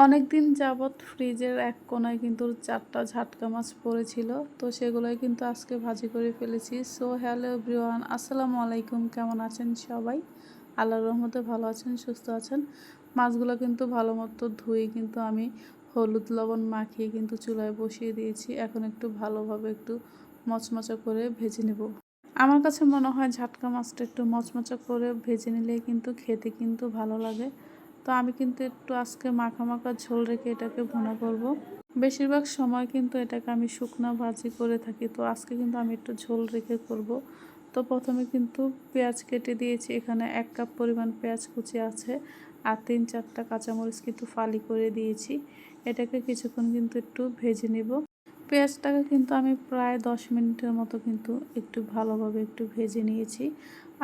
অনেক দিন যাবৎ ফ্রিজের এক কোনায় কিন্তু চারটা ঝাটকা মাছ পড়েছিল, তো সেগুলোই কিন্তু আজকে ভাজি করে ফেলেছি। সো হ্যালো এভরিওয়ান আসসালামু আলাইকুম, কেমন আছেন সবাই? আল্লাহর রহমতে ভালো আছেন, সুস্থ আছেন? মাছগুলো কিন্তু ভালো মতো ধুয়ে কিন্তু আমি হলুদ লবণ মাখিয়ে কিন্তু চুলায় বসিয়ে দিয়েছি। এখন একটু ভালোভাবে একটু মচমচা করে ভেজে নেব। আমার কাছে মনে হয় ঝাটকা মাছটা একটু মচমচা করে ভেজে নিলে কিন্তু খেতে কিন্তু ভালো লাগে। তো আমি কিন্তু একটু আজকে মাখা মাখা ঝোল রেখে এটাকে ভুনা করব। বেশিরভাগ সময় কিন্তু এটাকে আমি শুকনা ভাজি করে থাকি, তো আজকে কিন্তু আমি একটু ঝোল রেখে করব। তো প্রথমে কিন্তু পেঁয়াজ কেটে দিয়েছি, এখানে এক কাপ পরিমাণ পেঁয়াজ কুচি আছে আর তিন চারটা কাঁচামরিচ কিন্তু ফালি করে দিয়েছি এটাকে কিছুক্ষণ কিন্তু একটু ভেজে নিব পেঁয়াজটাকে কিন্তু আমি প্রায় দশ মিনিটের মতো কিন্তু একটু ভালোভাবে একটু ভেজে নিয়েছি।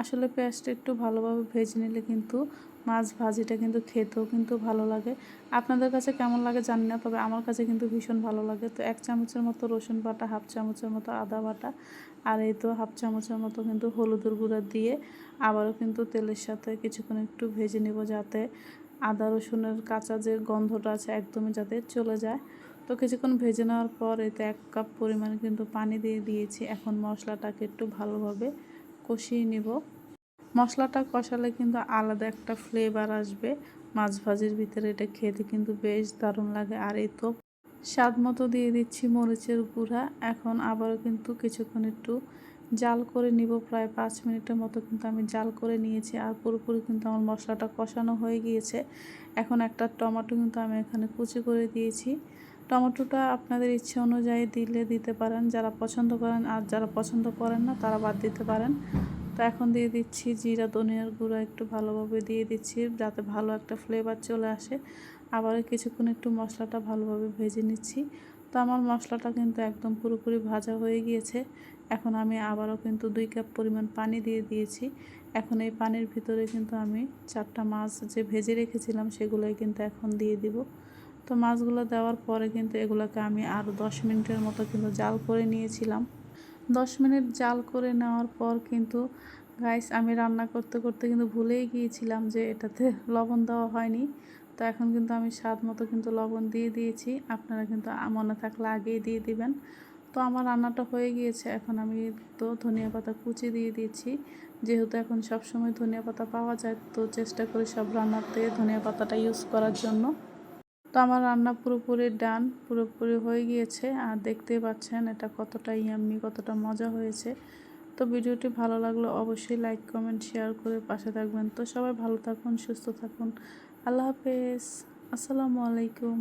আসলে পেঁয়াজটা একটু ভালোভাবে ভেজে নিলে কিন্তু মাছ ভাজিটা কিন্তু খেতেও কিন্তু ভালো লাগে। আপনাদের কাছে কেমন লাগে জানি না, তবে আমার কাছে কিন্তু ভীষণ ভালো লাগে। তো এক চামচের মতো রসুন বাটা, হাফ চামচের মতো আদা বাটা আর এই তো হাফ চামচের মতো কিন্তু হলুদের গুঁড়া দিয়ে আবারও কিন্তু তেলের সাথে কিছুক্ষণ একটু ভেজে নেব যাতে আদা রসুনের কাঁচা যে গন্ধটা আছে একদমই যাতে চলে যায়। তো কিছুক্ষণ ভেজে নেওয়ার পর এতে এক কাপ পরিমাণে কিন্তু পানি দিয়ে দিয়েছি। এখন মশলাটাকে একটু ভালোভাবে কষিয়ে নিব। মশলাটা কষালে কিন্তু আলাদা একটা ফ্লেভার আসবে। মাছ ভাজির ভিতরে এটা খেতে কিন্তু বেশ দারুণ লাগে। আর এই তো স্বাদ মতো দিয়ে দিচ্ছি মরিচের গুঁড়া। এখন আবারও কিন্তু কিছুক্ষণ একটু জাল করে নিব। প্রায় পাঁচ মিনিটের মতো কিন্তু আমি জাল করে নিয়েছি আর পুরোপুরি কিন্তু আমার মশলাটা কষানো হয়ে গিয়েছে। এখন একটা টমেটো কিন্তু আমি এখানে কুচি করে দিয়েছি। টমেটোটা আপনাদের ইচ্ছে অনুযায়ী দিলে দিতে পারেন, যারা পছন্দ করেন আর যারা পছন্দ করেন না, তারা বাদ দিতে পারেন। তো এখন দিয়ে দিচ্ছি জিরা, ধনিয়ার গুঁড়ো একটু ভালোভাবে দিয়ে দিচ্ছি, যাতে ভালো একটা ফ্লেভার চলে আসে। আবার কিছুক্ষণ একটু মশলাটা ভালোভাবে ভেজে নিচ্ছি। তো আমার মশলাটা কিন্তু একদম পুরোপুরি ভাজা হয়ে গিয়েছে। এখন আমি আবারও কিন্তু দুই কাপ পরিমাণ পানি দিয়ে দিয়েছি। এখন এই পানির ভিতরে কিন্তু আমি চারটা মাছ যে ভেজে রেখেছিলাম, সেগুলোই কিন্তু এখন দিয়ে দিব। তো মাছগুলো দেওয়ার পরে কিন্তু এগুলোকে আমি আরও দশ মিনিটের মতো কিন্তু জাল করে নিয়েছিলাম। দশ মিনিট জাল করে নেওয়ার পর কিন্তু গাইস আমি রান্না করতে করতে কিন্তু ভুলেই গিয়েছিলাম যে এটাতে লবণ দেওয়া হয়নি। তো এখন কিন্তু আমি স্বাদ মতো কিন্তু লবণ দিয়ে দিয়েছি। আপনারা কিন্তু মনে থাকলে আগেই দিয়ে দিবেন। তো আমার রান্নাটা হয়ে গিয়েছে। এখন আমি তো ধনিয়া পাতা কুচি দিয়ে দিয়েছি। যেহেতু এখন সব সময় ধনিয়া পাতা পাওয়া যায়, তো চেষ্টা করি সব রান্নাতে ধনিয়া পাতাটা ইউজ করার জন্য। তো আমার রান্না পুরোপুরি ডান, পুরোপুরি হয়ে গিয়েছে। আর দেখতে পাচ্ছেন এটা কতটা ইয়াম্মি, কতটা মজা হয়েছে। তো ভিডিওটি ভালো লাগলে অবশ্যই লাইক, কমেন্ট, শেয়ার করে পাশে থাকবেন। তো সবাই ভালো থাকুন, সুস্থ থাকুন। আল্লাহ হাফেজ। আসসালামু আলাইকুম।